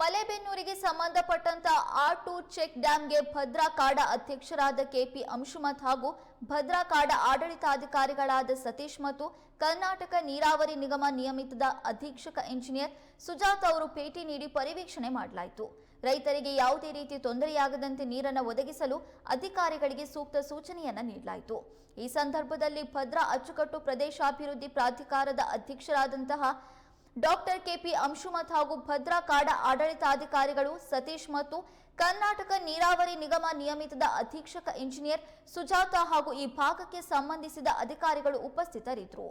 ಮಲೆಬೆನ್ನೂರಿಗೆ ಸಂಬಂಧಪಟ್ಟಂತ R check ಡ್ಯಾಂಗೆ ಭದ್ರಾ ಕಾಡ ಅಧ್ಯಕ್ಷರಾದ ಕೆಪಿ ಅಂಶುಮತ್ ಹಾಗೂ ಭದ್ರಾ ಕಾಡ ಆಡಳಿತಾಧಿಕಾರಿಗಳಾದ ಸತೀಶ್ ಮತ್ತು ಕರ್ನಾಟಕ ನೀರಾವರಿ ನಿಗಮ ನಿಯಮಿತದ ಅಧೀಕ್ಷಕ ಇಂಜಿನಿಯರ್ ಸುಜಾತ್ ಅವರು ಭೇಟಿ ನೀಡಿ ಪರಿವೀಕ್ಷಣೆ ಮಾಡಲಾಯಿತು. ರೈತರಿಗೆ ಯಾವುದೇ ರೀತಿ ತೊಂದರೆಯಾಗದಂತೆ ನೀರನ್ನು ಒದಗಿಸಲು ಅಧಿಕಾರಿಗಳಿಗೆ ಸೂಕ್ತ ಸೂಚನೆಯನ್ನು ನೀಡಲಾಯಿತು. ಈ ಸಂದರ್ಭದಲ್ಲಿ ಭದ್ರಾ ಅಚ್ಚುಕಟ್ಟು ಪ್ರದೇಶಾಭಿವೃದ್ಧಿ ಪ್ರಾಧಿಕಾರದ ಅಧ್ಯಕ್ಷರಾದಂತಹ ಡಾಕ್ಟರ್ ಕೆಪಿ ಅಂಶುಮತ್ ಹಾಗೂ ಭದ್ರಾ ಕಾಡ ಆಡಳಿತಾಧಿಕಾರಿಗಳು ಸತೀಶ್ ಮತ್ತು ಕರ್ನಾಟಕ ನೀರಾವರಿ ನಿಗಮ ನಿಯಮಿತದ ಅಧೀಕ್ಷಕ ಇಂಜಿನಿಯರ್ ಸುಜಾತ ಹಾಗೂ ಈ ಭಾಗಕ್ಕೆ ಸಂಬಂಧಿಸಿದ ಅಧಿಕಾರಿಗಳು ಉಪಸ್ಥಿತರಿದ್ದರು.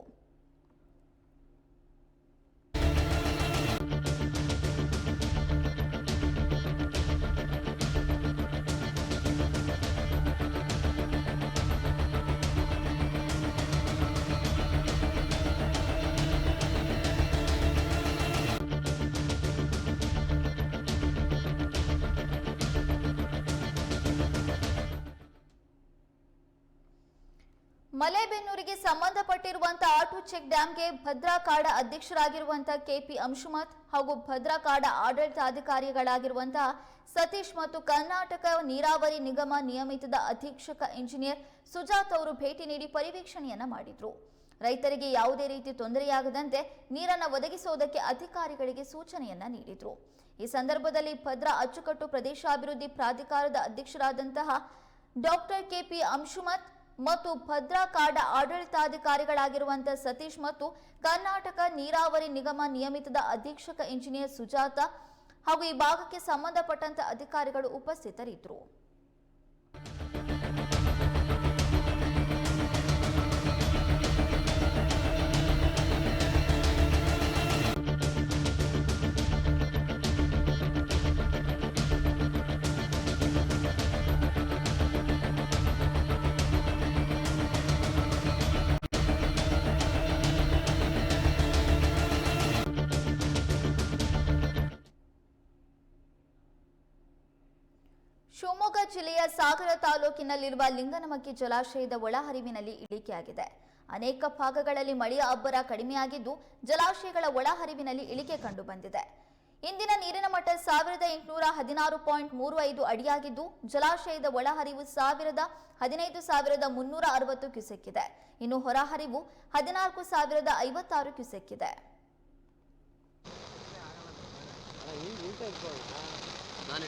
ಮಲೆಬೆನ್ನೂರಿಗೆ ಸಂಬಂಧಪಟ್ಟಿರುವಂತಹ ಆಟೋ ಚೆಕ್ ಡ್ಯಾಂಗೆ ಭದ್ರಾ ಕಾಡ ಅಧ್ಯಕ್ಷರಾಗಿರುವಂತಹ ಕೆಪಿ ಅಂಶುಮತ್ ಹಾಗೂ ಭದ್ರಾ ಕಾಡ ಆಡಳಿತಾಧಿಕಾರಿಗಳಾಗಿರುವಂತಹ ಸತೀಶ್ ಮತ್ತು ಕರ್ನಾಟಕ ನೀರಾವರಿ ನಿಗಮ ನಿಯಮಿತದ ಅಧೀಕ್ಷಕ ಇಂಜಿನಿಯರ್ ಸುಜಾತ್ ಅವರು ಭೇಟಿ ನೀಡಿ ಪರಿವೀಕ್ಷಣೆಯನ್ನ ಮಾಡಿದ್ರು. ರೈತರಿಗೆ ಯಾವುದೇ ರೀತಿ ತೊಂದರೆಯಾಗದಂತೆ ನೀರನ್ನು ಒದಗಿಸುವುದಕ್ಕೆ ಅಧಿಕಾರಿಗಳಿಗೆ ಸೂಚನೆಯನ್ನ ನೀಡಿದ್ರು. ಈ ಸಂದರ್ಭದಲ್ಲಿ ಭದ್ರಾ ಅಚ್ಚುಕಟ್ಟು ಪ್ರದೇಶಾಭಿವೃದ್ಧಿ ಪ್ರಾಧಿಕಾರದ ಅಧ್ಯಕ್ಷರಾದಂತಹ ಡಾಕ್ಟರ್ ಕೆಪಿ ಅಂಶುಮತ್ ಮತ್ತು ಭದ್ರಾ ಕಾರ್ಡ್ ಆಡಳಿತಾಧಿಕಾರಿಗಳಾಗಿರುವಂತಹ ಸತೀಶ್ ಮತ್ತು ಕರ್ನಾಟಕ ನೀರಾವರಿ ನಿಗಮ ನಿಯಮಿತದ ಅಧೀಕ್ಷಕ ಇಂಜಿನಿಯರ್ ಸುಜಾತ ಹಾಗೂ ಈ ಭಾಗಕ್ಕೆ ಸಂಬಂಧಪಟ್ಟಂತ ಅಧಿಕಾರಿಗಳು ಉಪಸ್ಥಿತರಿದ್ದರು. ಶಿವಮೊಗ್ಗ ಜಿಲ್ಲೆಯ ಸಾಗರ ತಾಲೂಕಿನಲ್ಲಿರುವ ಲಿಂಗನಮಕ್ಕಿ ಜಲಾಶಯದ ಒಳಹರಿವಿನಲ್ಲಿ ಇಳಿಕೆಯಾಗಿದೆ. ಅನೇಕ ಭಾಗಗಳಲ್ಲಿ ಮಳೆಯ ಅಬ್ಬರ ಕಡಿಮೆಯಾಗಿದ್ದು, ಜಲಾಶಯಗಳ ಒಳಹರಿವಿನಲ್ಲಿ ಇಳಿಕೆ ಕಂಡುಬಂದಿದೆ. ಇಂದಿನ ನೀರಿನ ಮಟ್ಟ ಸಾವಿರದ ಎಂಟುನೂರ ಹದಿನಾರು ಪಾಯಿಂಟ್ ಮೂರು ಐದು ಅಡಿಯಾಗಿದ್ದು, ಜಲಾಶಯದ ಒಳಹರಿವು ಸಾವಿರದ ಹದಿನೈದು ಸಾವಿರದ ಮುನ್ನೂರ ಅರವತ್ತು ಕ್ಯೂಸೆಕ್ ಇದೆ ಇನ್ನು ಹೊರಹರಿವು ಹದಿನಾಲ್ಕು ಸಾವಿರದ ಐವತ್ತಾರು ಕ್ಯೂಸೆಕ್ ಇದೆ ನಾನು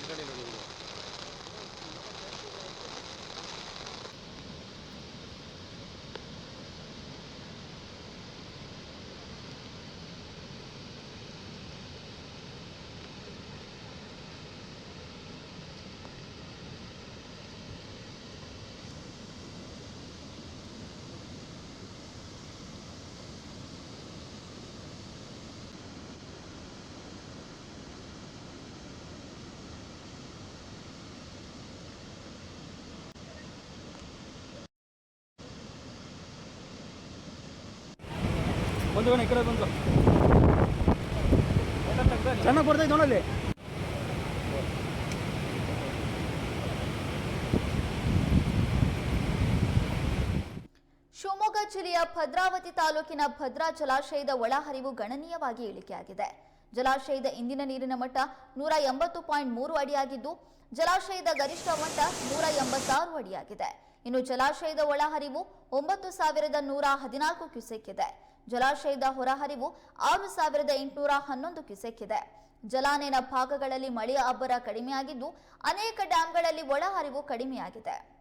ಬಂದು ಈ ಕಡೆ ಬಂದು. ಚೆನ್ನಾಗಿ ಬರ್ತೈತೆ ನೋಡಲ್ಲಿ. ಶಿವಮೊಗ್ಗ ಜಿಲ್ಲೆಯ ಭದ್ರಾವತಿ ತಾಲೂಕಿನ ಭದ್ರಾ ಜಲಾಶಯದ ಒಳಹರಿವು ಗಣನೀಯವಾಗಿ ಇಳಿಕೆಯಾಗಿದೆ. ಜಲಾಶಯದ ಇಂದಿನ ನೀರಿನ ಮಟ್ಟ ನೂರ ಎಂಬತ್ತು ಪಾಯಿಂಟ್ ಮೂರು ಅಡಿಯಾಗಿದ್ದು ಜಲಾಶಯದ ಗರಿಷ್ಠ ಮಟ್ಟ ನೂರ ಎಂಬತ್ತಾರು ಅಡಿಯಾಗಿದೆ. ಇನ್ನು ಜಲಾಶಯದ ಒಳಹರಿವು ಒಂಬತ್ತು ಸಾವಿರದ ನೂರ ಹದಿನಾಲ್ಕು ಕ್ಯೂಸೆಕ್ ಇದೆ. ಜಲಾಶಯದ ಹೊರಹರಿವು ಆರು ಸಾವಿರದ ಎಂಟುನೂರ ಹನ್ನೊಂದು ಕ್ಯೂಸೆಕ್ ಇದೆ ಜಲಾನಯನ ಭಾಗಗಳಲ್ಲಿ ಮಳೆಯ ಅಬ್ಬರ ಕಡಿಮೆಯಾಗಿದ್ದು, ಅನೇಕ ಡ್ಯಾಂಗಳಲ್ಲಿ ಒಳಹರಿವು ಕಡಿಮೆಯಾಗಿದೆ.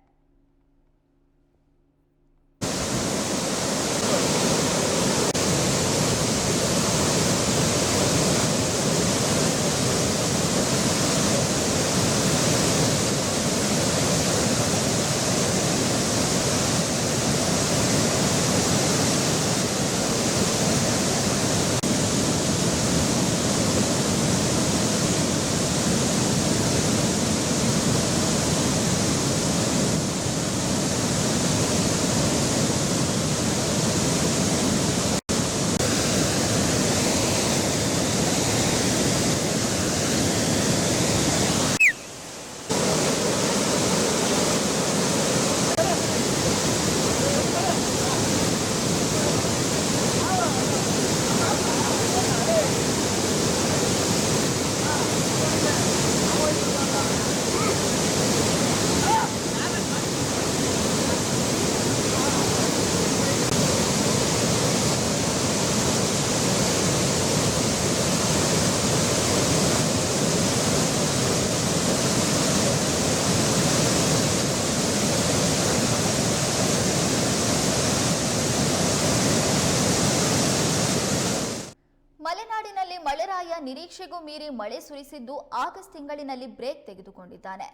ಮಲೆನಾಡಿನಲ್ಲಿ ಮಳೆರಾಯ ನಿರೀಕ್ಷೆಗೂ ಮೀರಿ ಮಳೆ ಸುರಿಸಿದ್ದು ಆಗಸ್ಟ್ ತಿಂಗಳಿನಲ್ಲಿ ಬ್ರೇಕ್ ತೆಗೆದುಕೊಂಡಿದ್ದಾನೆ.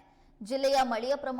ಜಿಲ್ಲೆಯ ಮಳೆಯ ಪ್ರಮಾಣ